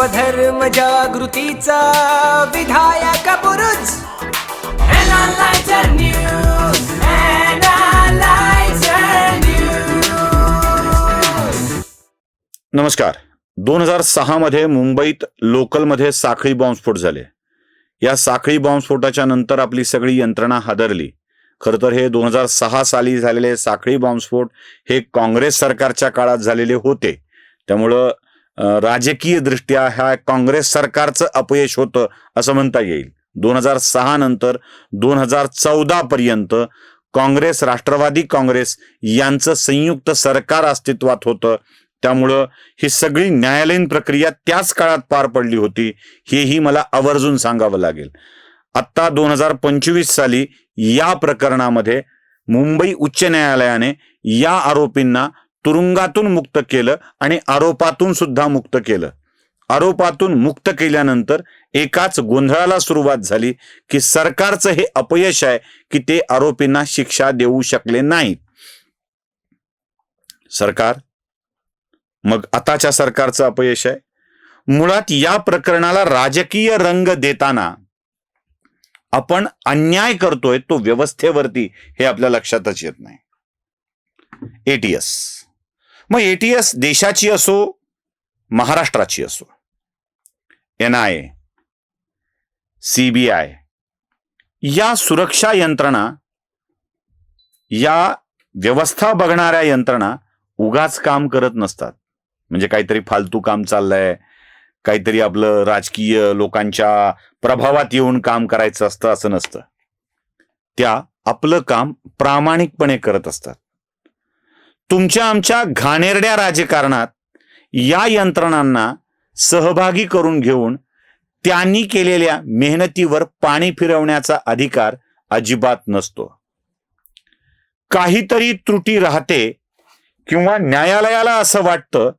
स्वधर्म जागृतीचा विधायक News. नमस्कार. दोन हजार सहा मध्ये मुंबईत लोकलमध्ये साखळी बॉम्बस्फोट झाले. या साखळी बॉम्बस्फोटाच्या नंतर आपली सगळी यंत्रणा हादरली. खरं तर हे दोन हजार सहा साली झालेले साखळी बॉम्बस्फोट हे काँग्रेस सरकारच्या काळात झालेले होते. त्यामुळं राजकीय दृष्ट्या ह्या काँग्रेस सरकारचं अपयश होतं असं म्हणता येईल. दोन हजार सहा नंतर दोन हजार चौदा पर्यंत काँग्रेस राष्ट्रवादी काँग्रेस यांचं संयुक्त सरकार अस्तित्वात होतं. त्यामुळं ही सगळी न्यायालयीन प्रक्रिया त्याच काळात पार पडली होती हेही मला आवर्जून सांगावं लागेल. आत्ता दोन हजार पंचवीस साली या प्रकरणामध्ये मुंबई उच्च न्यायालयाने या आरोपींना तुरुंगातून मुक्त केलं आणि आरोपातून सुद्धा मुक्त केलं. आरोपातून मुक्त केल्यानंतर एकाच गोंधळाला सुरुवात झाली की सरकारचं हे अपयश आहे की ते आरोपींना शिक्षा देऊ शकले नाहीत. सरकार? मग आताच्या सरकारचं अपयश आहे? मुळात या प्रकरणाला राजकीय रंग देताना आपण अन्याय करतोय तो व्यवस्थेवरती हे आपल्या लक्षातच येत नाही. एटीएस मग एटीएस देशाची असो महाराष्ट्राची असो. एन आय ए सीबीआय या सुरक्षा यंत्रणा या व्यवस्था बघणाऱ्या यंत्रणा उगाच काम करत नसतात. म्हणजे काहीतरी फालतू काम चाललंय काहीतरी आपलं राजकीय लोकांच्या प्रभावात येऊन काम करायचं असतं असं नसतं. त्या आपलं काम प्रामाणिकपणे करत असतात. तुमच्या आमच्या घाणेरड्या राजकारणात या यंत्रणांना सहभागी करून घेऊन त्यांनी केलेल्या मेहनतीवर पाणी फिरवण्याचा अधिकार अजिबात नसतो. काहीतरी त्रुटी राहते किंवा न्यायालयाला असं वाटतं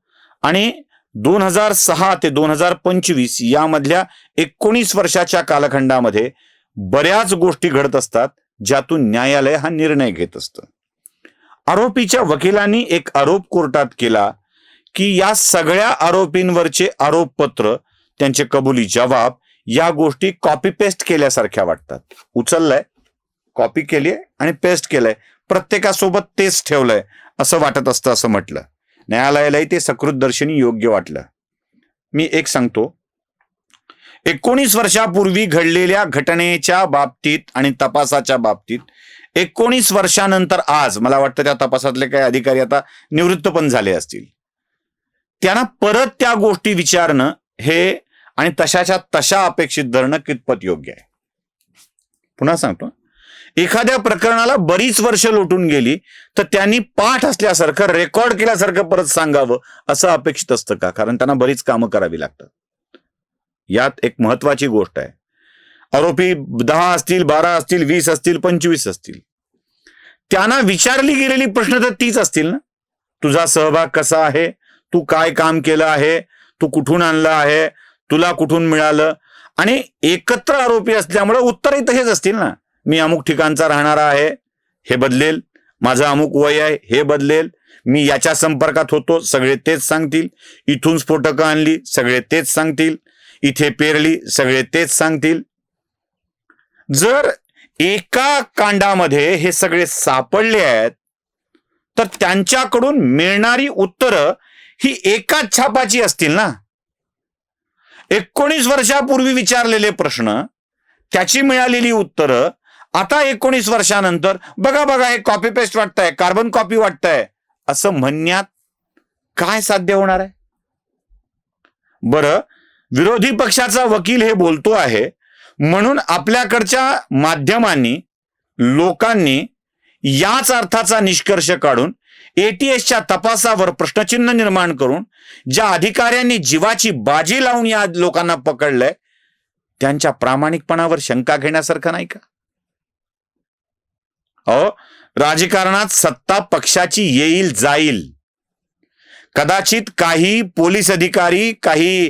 आणि दोन हजार सहा ते दोन हजार पंचवीस यामधल्या एकोणीस वर्षाच्या कालखंडामध्ये बऱ्याच गोष्टी घडत असतात ज्यातून न्यायालय हा निर्णय घेत असतं. आरोपीच्या वकिलांनी एक आरोप कोर्टात केला की या सगळ्या आरोपींवरचे आरोपपत्र त्यांचे कबुली जबाब या गोष्टी कॉपी पेस्ट केल्यासारख्या वाटतात. उचललंय कॉपी केली आणि पेस्ट केलंय. प्रत्येकासोबत तेच ठेवलंय असं वाटत असतं असं म्हटलं. न्यायालयालाही ते सकृतदर्शनी योग्य वाटलं. मी एक सांगतो. एकोणीस वर्षापूर्वी घडलेल्या घटनेच्या बाबतीत आणि तपासाच्या बाबतीत एकोणीस वर्षानंतर आज मला वाटतं त्या तपासातले काही अधिकारी आता निवृत्त पण झाले असतील. त्यांना परत त्या गोष्टी विचारणं हे आणि तशाच्या तशा अपेक्षित धरणं कितपत योग्य आहे? पुन्हा सांगतो. एखाद्या प्रकरणाला बरीच वर्ष लोटून गेली तर त्यांनी पाठ असल्यासारखं रेकॉर्ड केल्यासारखं परत सांगावं असं अपेक्षित असतं का? कारण त्यांना बरीच कामं करावी लागतात. यात एक महत्वाची गोष्ट आहे. आरोपी दहा असतील बारा असतील वीस असतील पंचवीस असतील. त्यांना विचारली गेलेली प्रश्न तर तीच असतील ना? तुझा सहभाग कसा आहे? तू काय काम केलं आहे? तू कुठून आणलं आहे? तुला कुठून मिळालं? आणि एकत्र आरोपी असल्यामुळे उत्तरही तसेच असतील ना? मी अमुक ठिकाणचा राहणारा आहे हे बदलेल. माझं अमुक वय आहे हे बदलेल. मी याच्या संपर्कात होतो सगळे तेच सांगतील. इथून स्फोटकं आणली सगळे तेच सांगतील. इथे पेरली सगळे तेच सांगतील. जर एका कांडामध्ये हे सगळे सापडले आहेत तर त्यांच्याकडून मिळणारी उत्तरं ही एकाच छापाची असतील ना? एकोणीस वर्षापूर्वी विचारलेले प्रश्न त्याची मिळालेली उत्तरं आता एकोणीस वर्षानंतर बघा बघा हे कॉपी पेस्ट वाटतंय कार्बन कॉपी वाटतंय असं म्हणण्यात काय साध्य होणार आहे? बरं विरोधी पक्षाचा वकील हे बोलतो आहे म्हणून आपल्याकडच्या माध्यमांनी लोकांनी याच अर्थाचा निष्कर्ष काढून एटीएसच्या तपासावर प्रश्नचिन्ह निर्माण करून ज्या अधिकाऱ्यांनी जीवाची बाजी लावून या लोकांना पकडलंय त्यांच्या प्रामाणिकपणावर शंका घेण्यासारखं नाही का? अहो राजकारणात सत्ता पक्षाची येईल जाईल. कदाचित काही पोलीस अधिकारी काही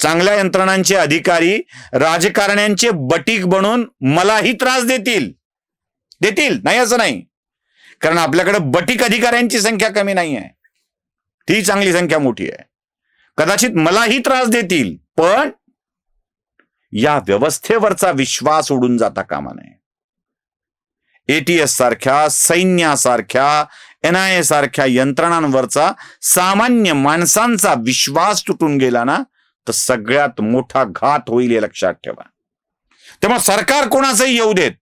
चांगल्या यंत्रणांचे अधिकारी राजकारण्यांचे बटीक बनून मलाही त्रास देतील. देतील नाही असं नाही. कारण आपल्याकडे बटीक अधिकाऱ्यांची संख्या कमी नाही आहे. ती चांगली संख्या मोठी आहे. कदाचित मलाही त्रास देतील पण या व्यवस्थेवरचा विश्वास उडून जाता कामा नये. एटीएस सारख्या सैन्यासारख्या एन आय ए सारख्या यंत्रणांवरचा सामान्य माणसांचा विश्वास तुटून गेला ना तर सगळ्यात मोठा घात होईल हे लक्षात ठेवा. तेव्हा सरकार कोणाचंही येऊ देत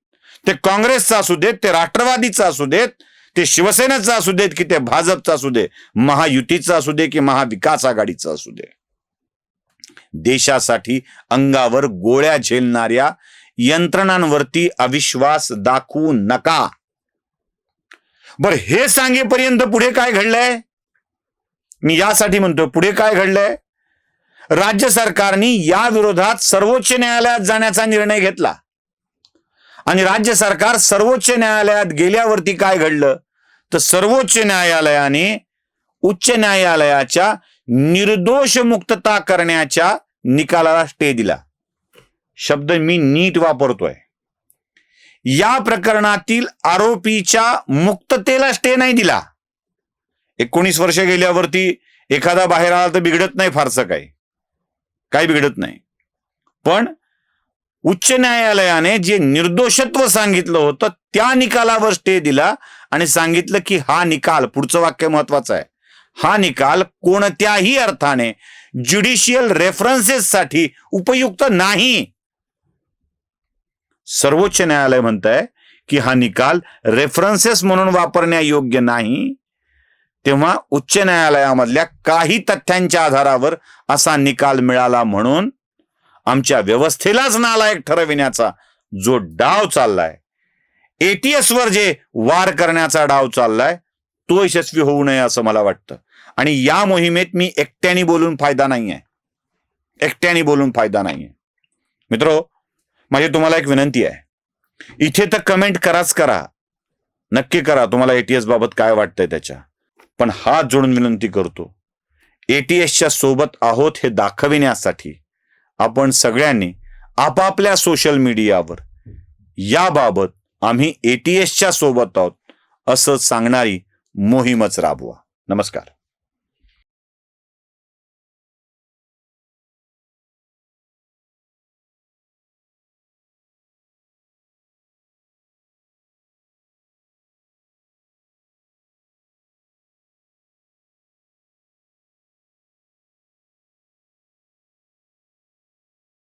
ते काँग्रेसचं असू देत ते राष्ट्रवादीचं असू देत ते शिवसेनेचं असू देत की ते भाजपचं असू दे महायुतीचं असू दे की महाविकास आघाडीचं असू दे. देशासाठी अंगावर गोळ्या झेलणाऱ्या यंत्रणांवरती अविश्वास दाखवू नका. बर हे सांगेपर्यंत पुढे काय घडलंय? मी यासाठी म्हणतो पुढे काय घडलंय? राज्य सरकारने या विरोधात सर्वोच्च न्यायालयात जाण्याचा निर्णय घेतला. आणि राज्य सरकार सर्वोच्च न्यायालयात गेल्यावरती काय घडलं? तर सर्वोच्च न्यायालयाने उच्च न्यायालयाच्या निर्दोष मुक्तता करण्याच्या निकालाला स्टे दिला. शब्द मी नीट वापरतोय. या प्रकरणातील आरोपीच्या मुक्ततेला स्टे नाही दिला. एकोणीस वर्ष गेल्यावरती एखादा बाहेर आला तर बिघडत नाही फारसं काही. काही बिघडत नाही. पण उच्च न्यायालयाने जे निर्दोषत्व सांगितलं होतं त्या निकालावर स्टे दिला आणि सांगितलं की हा निकाल पुढचं वाक्य महत्वाचं आहे हा निकाल कोणत्याही अर्थाने ज्युडिशियल रेफरन्सेससाठी उपयुक्त नाही. सर्वोच्च न्यायालय म्हणत आहे की हा निकाल रेफरन्सेस म्हणून वापरण्यायोग्य नाही तेव्हा उच्च न्यायालयामधल्या काही तथ्यांच्या आधारावर असा निकाल मिळाला म्हणून आमच्या व्यवस्थेलाच नालायक ठरविण्याचा जो डाव चाललाय एटीएस वर जे वार करण्याचा डाव चाललाय तो यशस्वी होऊ नये असं मला वाटतं. आणि या मोहिमेत मी एकट्याने बोलून फायदा नाहीये. एकट्याने बोलून फायदा नाहीये. मित्रो माझी तुम्हाला एक विनंती आहे. इथे तर कमेंट कराच करा. नक्की करा. तुम्हाला एटीएस बाबत काय वाटतंय त्याच्या. पण हात जोडून विनंती करतो. एटीएसच्या सोबत आहोत हे दाखविण्यासाठी आपण सगळ्यांनी आपापल्या सोशल मीडियावर याबाबत आम्ही एटीएसच्या सोबत आहोत असं सांगणारी मोहीमच राबवा. नमस्कार.